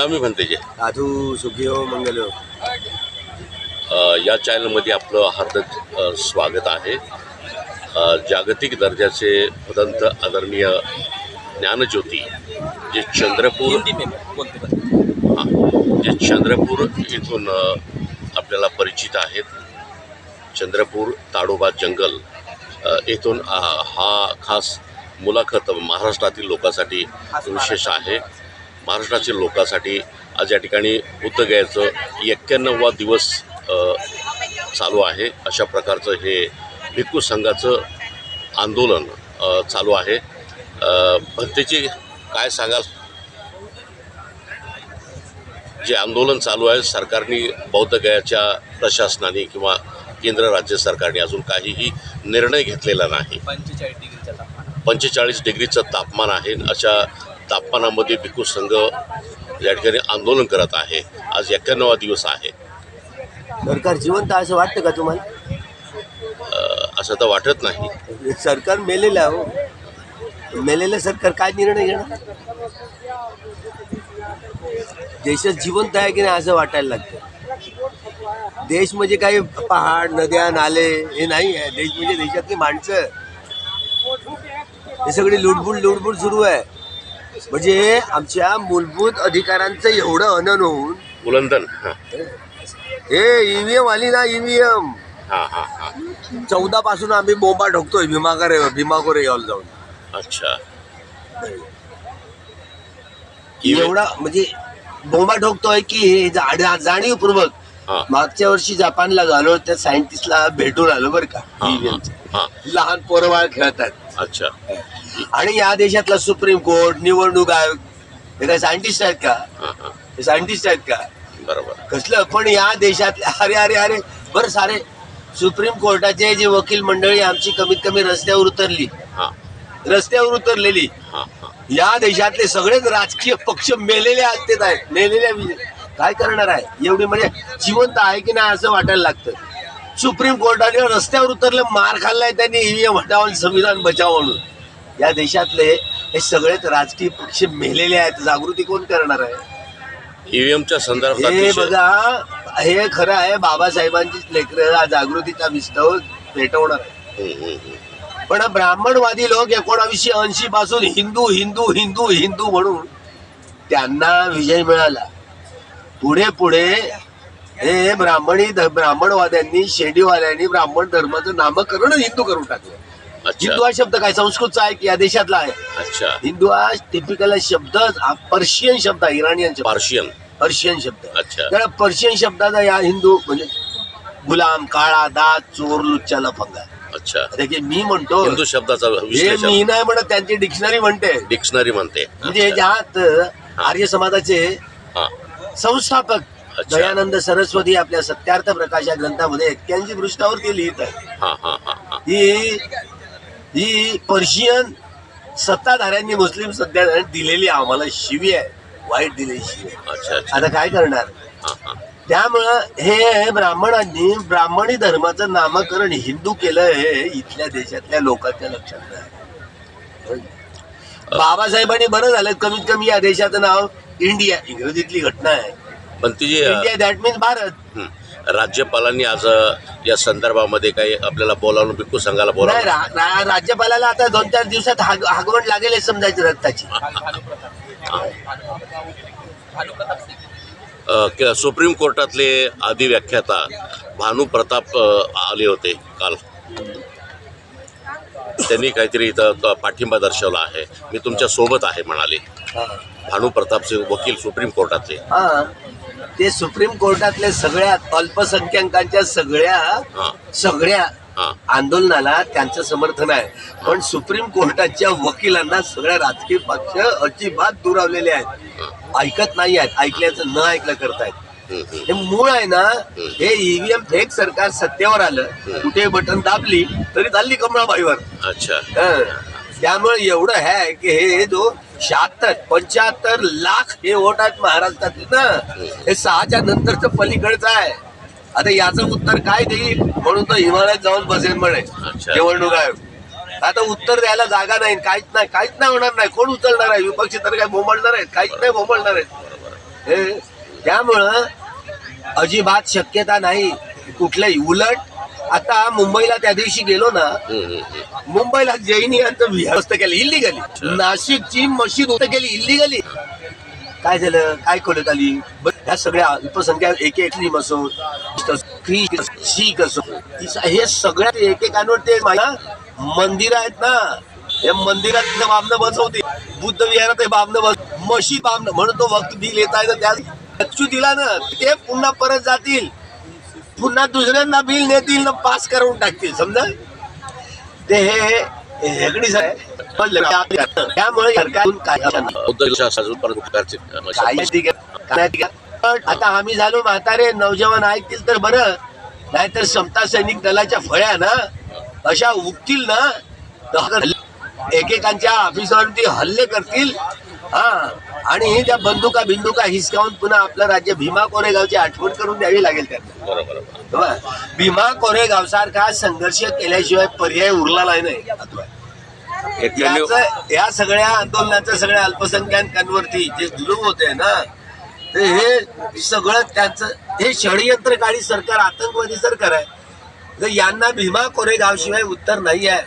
रामनामी म्हणते जे साधू सुखी हो मंगल. हो या चॅनलमध्ये आपलं हार्दिक स्वागत आहे. जागतिक दर्जाचे उदंत आदरणीय ज्ञानज्योती जे चंद्रपूर हां जे चंद्रपूर इथून आपल्याला परिचित आहेत. चंद्रपूर ताडोबा जंगल अ, हा खास मुलाखत महाराष्ट्रातील लोकांसाठी विशेष आहे. महाराष्ट्रातील लोकांसाठी आज या ठिकाणी बुद्धगयाचं एक्क्याण्णववा दिवस चालू आहे. अशा प्रकारचं हे भिक्खू संघाचं आंदोलन चालू आहे. भक्तीची काय सांगाल? जे आंदोलन चालू आहे सरकारने बौद्धगयाच्या प्रशासनाने किंवा केंद्र राज्य सरकारने अजून काहीही निर्णय घेतलेला नाही. पंचेचाळीस डिग्रीचं तापमान आहे. अशा तापमानामध्ये भिक्खू संघ या ठिकाणी आंदोलन करत आहे. आज एक्क्याण्णवा दिवस आहे. सरकार जिवंत असं वाटतं का तुम्हाला? असं तर वाटत नाही. सरकार मेलेलं आहे हो. मेलेलं सरकार काय निर्णय घेणार? देशात जिवंत आहे की नाही असं वाटायला लागतं. देश म्हणजे काही पहाड नद्या नाले हे नाही आहे. देश म्हणजे देशातली माणसं. हे सगळी लुडबुड लुडबुड सुरू आहे. म्हणजे आमच्या मूलभूत अधिकारांचं एवढं हनन होऊन उल्लंघन. हां. हे ईव्हीएम आली ना ईव्हीएम हां हां हां. चौदा पासून आम्ही बोंबा ठोकतोय भीमाकर भीमा कोरेगावला जाऊन. अच्छा. एवढा म्हणजे बोंबा ठोकतोय की हे जा- जाणीवपूर्वक हां. मागच्या वर्षी जपानला झालो त्या सायंटिस्टला भेटून आलो बरं का. हां हां. EVM चं. हां. लहान पोरबाळ खेळतात. अच्छा. आणि या देशातला सुप्रीम कोर्ट निवडणूक आयोग हे काय सायंटिस्ट आहेत का? हां हां. हे सायंटिस्ट आहेत का? बरोबर. कसलं? पण या देशातल्या अरे अरे अरे. बरं सारे सुप्रीम कोर्टाचे जे वकील मंडळी आमची कमीत कमी रस्त्यावर उतरली. हां. रस्त्यावर उतरलेली. हां हां. या देशातले सगळेच राजकीय पक्ष मेलेले असतेच आहेत मेलेल्या वि- काय करणार आहे? एवढी म्हणजे जिवंत आहे की नाही असं वाटायला लागतं. सुप्रीम कोर्टाने रस्त्यावर उतरले मार खाल्लाय त्यांनी ईव्हीएम हटावून संविधान बचाव म्हणून. या देशातले हे सगळेच राजकीय पक्ष मेलेले आहेत जागृती कोण करणार आहे? ईव्हीएमच्या संदर्भात हे बघा हे खरं आहे बाबासाहेबांचीच लेकरं जागृतीचा विस्तव पेटवणार आहे. पण ब्राह्मणवादी लोक एकोणावीसशे ऐंशी पासून हिंदू हिंदू हिंदू हिंदू म्हणून त्यांना विजय मिळाला. पुढे पुढे हे ब्राह्मणी ब्राह्मणवाद्यांनी शेडीवाल्यांनी ब्राह्मण धर्माचं नामकरण हिंदू करून टाकलं हिंदू हा शब्द काय? संस्कृतचा आहे की या देशातला आहे? अच्छा. हिंदू हा टिपिकल शब्द हा पर्शियन शब्द आहे इराणियन शब्द. पार्शियन. पर्शियन शब्द. अच्छा. पर्शियन शब्दाचा या हिंदू म्हणजे गुलाम काळा दात चोर लुच्चा लफंगा अच्छा. आता की मी म्हणतो हिंदू शब्दाचा हे विश्लेषण. मी नाही म्हणत त्यांची डिक्शनरी म्हणते. डिक्शनरी म्हणते. म्हणजे. ज्यात आर्य समाजाचे हा. संस्थापक. दयानंद सरस्वती आपल्या सत्यार्थ प्रकाश या ग्रंथामध्ये एक्क्याऐंशी पृष्ठावर ते लिहित आहे. हा हा पर्शियन सत्ताधाऱ्यांनी मुस्लिम सध्या दिलेली आम्हाला शिवी आहे. वाईट दिलेली शिवी आता काय करणार? त्यामुळं हे ब्राह्मणांनी ब्राह्मणी धर्माचं नामकरण हिंदू केलं हे इथल्या देशातल्या लोकांच्या लक्षात नाही. बाबासाहेबांनी बरं झालं कमीत कमी या देशाचं नाव इंडिया इंग्रजीतली घटना आहे. पण ती जी, uh, India that means Bharat राज्यपालांनी आज या संदर्भामध्ये काही आपल्याला बोलावलं भिक्खू संघाला नाही बोलावलं रा- रा- राज्यपालाला आता दोन चार दिवसात हाग- हागवण लागेल हे समजायची रक्ताची. प्रताप प्रताप सिंग अ, क- सुप्रीम कोर्टातले आदी व्याख्याता भानू प्रताप अ, आले होते काल. त्यांनी काहीतरी इथं पाठिंबा दर्शवला आहे. मी तुमच्यासोबत आहे म्हणाले. हा. भानू प्रतापचे वकील सुप्रीम कोर्टाचे हा. ते सुप्रीम कोर्टातल्या सगळ्या अल्पसंख्याकांच्या सगळ्या सगळ्या आंदोलनाला त्यांचं समर्थन आहे. पण सुप्रीम कोर्टाच्या वकिलांना सगळ्या राजकीय पक्ष अजिबात दुरावलेले आहेत. ऐकत नाही आहेत. ऐकल्याचं न ऐकलं करतायत हं, मूळ आहे ना हे ईव्हीएम फेक सरकार सत्तेवर आलं. कुठे बटन दाबली तरी चालली कमळाबाईवर. अच्छा. त्यामुळे एवढं आहे की हे जो शहात्तर पंच्याहत्तर लाख हे वोट आहेत महाराष्ट्रातील ना. हे सहाच्या नंतरचं पलीकडचं आहे. आता याचं उत्तर काय देईल? म्हणून तो हिमालयात जाऊन बसेल म्हणे. निवडणूक आयोग. आता उत्तर द्यायला जागा नाही काहीच नाही काहीच नाही होणार नाही. कोण उचलणार आहे? विपक्षी तर काय बोंबळणार आहेत? काहीच नाही बोंबळणार आहेत. त्यामुळं अजिबात शक्यता नाही. कुठल्याही उलट आता मुंबईला त्या दिवशी गेलो ना. मुंबईला जैनियांचं विहार केली इल्लिगली नाशिकची मशीद होत गेली इल्लिगली काय झालं? काय करण्यात आली? ह्या सगळ्या अल्पसंख्याक एक एक असो शीख असो हे सगळ्या एकेकांवर ते मंदिर आहेत ना या मंदिरात बामणं बसवते. बुद्ध विहारात बामणं बस मशीद बामणं म्हणून तो वक्त बिल येत आहे ना त्या दिला ना ते पुन्हा परत जातील. पुन्हा दुसऱ्यांना बिल नेतील ना पास करून टाकतील समजा? ते हे हेगडीच आहे. त्यामुळे पण आता आम्ही झालो म्हातारे नवजवान ऐकतील तर बरं. नाहीतर समता सैनिक दलाच्या फळ्या ना अशा उगतील ना एकेकांच्या ऑफिसवरती हल्ले करतील. हा. आणि त्या बंदुका बिंदुका हिसकावून पुन्हा आपलं राज्य भीमा कोरेगावची आठवण करून द्यावी लागेल त्यांना. बरोबर भीमा कोरेगाव सारखा संघर्ष केल्याशिवाय पर्याय उरला नाही या सगळ्या आंदोलनाचं सगळ्या अल्पसंख्याकांवरती जे जुलूम होते ना ते हे सगळं त्यांचं हे षडयंत्रकारी सरकार आतंकवादी सरकार आहे. तर यांना भीमा कोरेगाव शिवाय उत्तर नाही आहे.